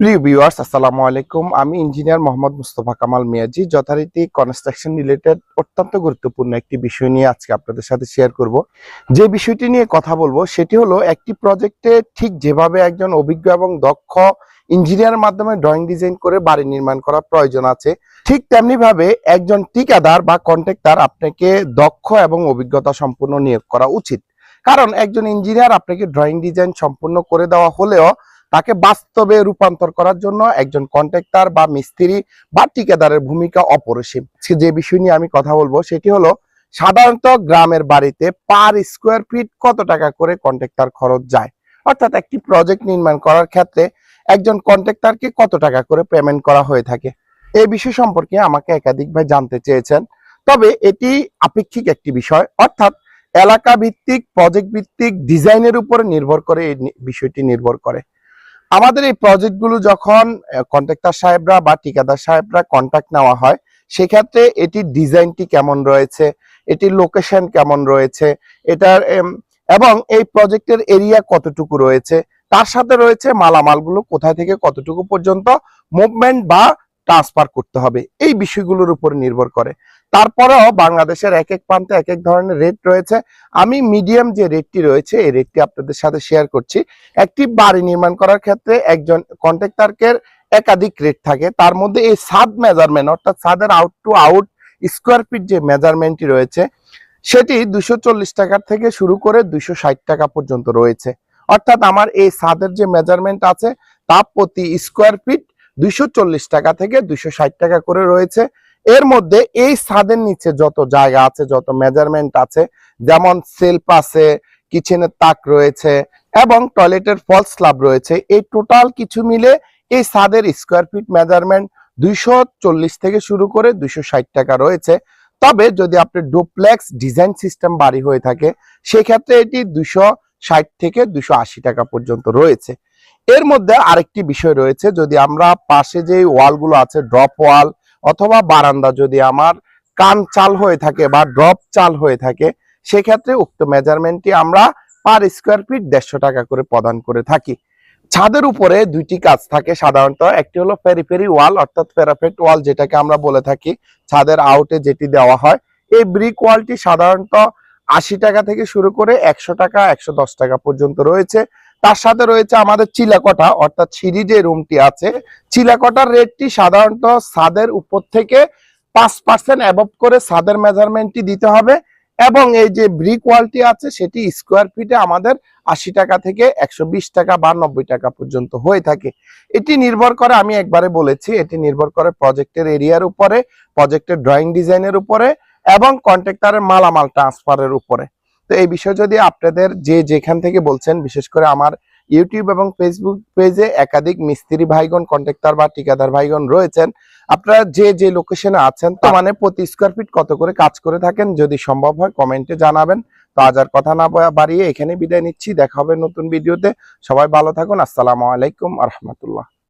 প্রিয় ভিউয়ার্স আসসালামু আলাইকুম। আমি ইঞ্জিনিয়ার মোহাম্মদ মুস্তফা কামাল মিয়াজি। যথারীতি কনস্ট্রাকশন রিলেটেড অত্যন্ত গুরুত্বপূর্ণ একটি বিষয় নিয়ে আজকে আপনাদের সাথে শেয়ার করব। যে বিষয়টি নিয়ে কথা বলব, সেটি হলো একটি প্রজেক্টে ঠিক যেভাবে একজন অভিজ্ঞ এবং দক্ষ ইঞ্জিনিয়ার মাধ্যমে ড্রয়িং ডিজাইন করে বাড়ি নির্মাণ করার প্রয়োজন আছে, ঠিক তেমনি ভাবে একজন ঠিকাদার বা কন্ট্রাক্টর আপনাকে দক্ষ এবং অভিজ্ঞতা সম্পূর্ণ নিয়োগ করা উচিত। কারণ একজন ইঞ্জিনিয়ার আপনাকে ড্রয়িং ডিজাইন সম্পূর্ণ করে দেওয়া হলেও তাকে বাস্তবে রূপান্তর করার জন্য একজন কন্ট্রাক্টর বা মিস্ত্রি বা ঠিকাদারের ভূমিকা অপরিসীম। যে বিষয় নিয়ে আমি কথা বলব, সেটি হলো সাধারণত গ্রামের বাড়িতে পার স্কোয়ার ফিট কত টাকা করে কন্ট্রাক্টর খরচ যায়? অর্থাৎ একটি প্রজেক্ট নির্মাণ করার ক্ষেত্রে একজন কন্ট্রাক্টরকে কত টাকা করে পেমেন্ট করা হয়ে থাকে? এই বিষয় সম্পর্কে আমাকে একাধিকভাবে জানতে চেয়েছেন। তবে এটি আপেক্ষিক একটি বিষয়, অর্থাৎ এলাকা ভিত্তিক প্রজেক্ট ভিত্তিক ডিজাইনের উপরে নির্ভর করে এই বিষয়টি নির্ভর করে। আমাদের এই প্রজেক্টগুলো যখন কন্ট্রাক্টর সাহেবরা বা ঠিকাদার সাহেবরা কন্ট্রাক্ট নেওয়া হয়, সেক্ষেত্রে এটির ডিজাইনটি কেমন রয়েছে, এটির লোকেশন কেমন রয়েছে, এটার এবং এই প্রজেক্টের এরিয়া কতটুকু রয়েছে, তার সাথে রয়েছে মালামালগুলো কোথায় থেকে কতটুকু পর্যন্ত মুভমেন্ট বা ট্রান্সফার করতে হবে। এই বিষয়গুলোর উপর নির্ভর করে। তারপরেও বাংলাদেশের এক এক প্রান্তে এক এক ধরনের রেট রয়েছে। আমি মিডিয়াম যে রেটটি রয়েছে, এই রেটটি আপনাদের সাথে শেয়ার করছি। একটি বাড়ি নির্মাণ করার ক্ষেত্রে একজন কন্ট্রাক্টরকে একাধিক রেট থাকে। তার মধ্যে এই সাদ মেজারমেন্ট অর্থাৎ সাদের out to out square feet যে মেজারমেন্টটি রয়েছে, সেটি দুশো টাকার থেকে শুরু করে দুশো টাকা পর্যন্ত রয়েছে। অর্থাৎ আমার এই সাদের যে মেজারমেন্ট আছে, তা প্রতি স্কোয়ার ফিট দুইশো চল্লিশ টাকা থেকে দুইশো ষাট টাকা করে রয়েছে। এর মধ্যে এই ছাদের নিচে যত জায়গা আছে, যত মেজারমেন্ট আছে, যেমন সেলফ আছে কিচেনের তাক রয়েছে এবং টয়লেটের ফল স্ল্যাব রয়েছে, এই টোটাল কিছু মিলে এই ছাদের স্কোয়ার ফিট মেজারমেন্ট দুইশো চল্লিশ থেকে শুরু করে দুইশো ষাট টাকা রয়েছে। তবে যদি আপনি ডুপ্লেক্স ডিজাইন সিস্টেম বাড়ি হয়ে থাকে, সেক্ষেত্রে এটি দুইশো ষাট থেকে আশি টাকা পর্যন্ত রয়েছে। এর মধ্যে আরেকটি বিষয় রয়েছে, যদি আমরা পাশে যে ওয়ালগুলো আছে, ড্রপ ওয়াল অথবা বারান্দা যদি আমার কান চাল হয়ে থাকে বা ড্রপ চাল হয়ে থাকে, সেক্ষেত্রে উক্ত মেজারমেন্টটি আমরা পার স্কোয়ার ফিট দেড়শো টাকা করে প্রদান করে থাকি। ছাদের উপরে দুইটি কাজ থাকে সাধারণত, একটি হলো পেরিফেরি ওয়াল অর্থাৎ প্যারাফেট ওয়াল যেটাকে আমরা বলে থাকি, ছাদের আউটে যেটি দেওয়া হয়। এই ব্রিক ওয়ালটি সাধারণত আশি টাকা থেকে শুরু করে একশো টাকা, একশো দশ টাকা পর্যন্ত রয়েছে। তার সাথে রয়েছে আমাদের চিলাকটা, অর্থাৎ সিঁড়ি যে রুমটি আছে, চিলাকটার রেটটি সাধারণত সাদের উপর থেকে পাঁচ পার্সেন্ট অ্যাবভ করে ছাদের মেজারমেন্টটি দিতে হবে এবং এই যে ব্রিক ওয়ালটি আছে, সেটি স্কোয়ার ফিটে আমাদের আশি টাকা থেকে একশো বিশ টাকা বা নব্বই টাকা পর্যন্ত হয়ে থাকে। এটি নির্ভর করে, আমি একবারে বলেছি, এটি নির্ভর করে প্রজেক্টের এরিয়ার উপরে প্রজেক্টের ড্রয়িং ডিজাইনের উপরে এবং কন্ট্রাক্টরের মালামাল ট্রান্সফারের উপরে। তো এই বিষয় যদি আপনাদের যে যেখান থেকে বলছেন, বিশেষ করে আমার ইউটিউব এবং ফেসবুক পেজে একাধিক মিস্ত্রি ভাইগণ, কন্ট্রাক্টর বা ঠিকাদার ভাইগণ রয়েছেন, আপনারা যে যে লোকেশনে আছেন তো মানে প্রতি স্কোয়ার ফিট কত করে কাজ করে থাকেন, যদি সম্ভব হয় কমেন্টে জানাবেন। তো আজ আর কথা না বাড়িয়ে এখানে বিদায় নিচ্ছি, দেখা হবে নতুন ভিডিওতে সবাই ভালো থাকুন, আসসালামু আলাইকুম আ রহমতুল্লাহ।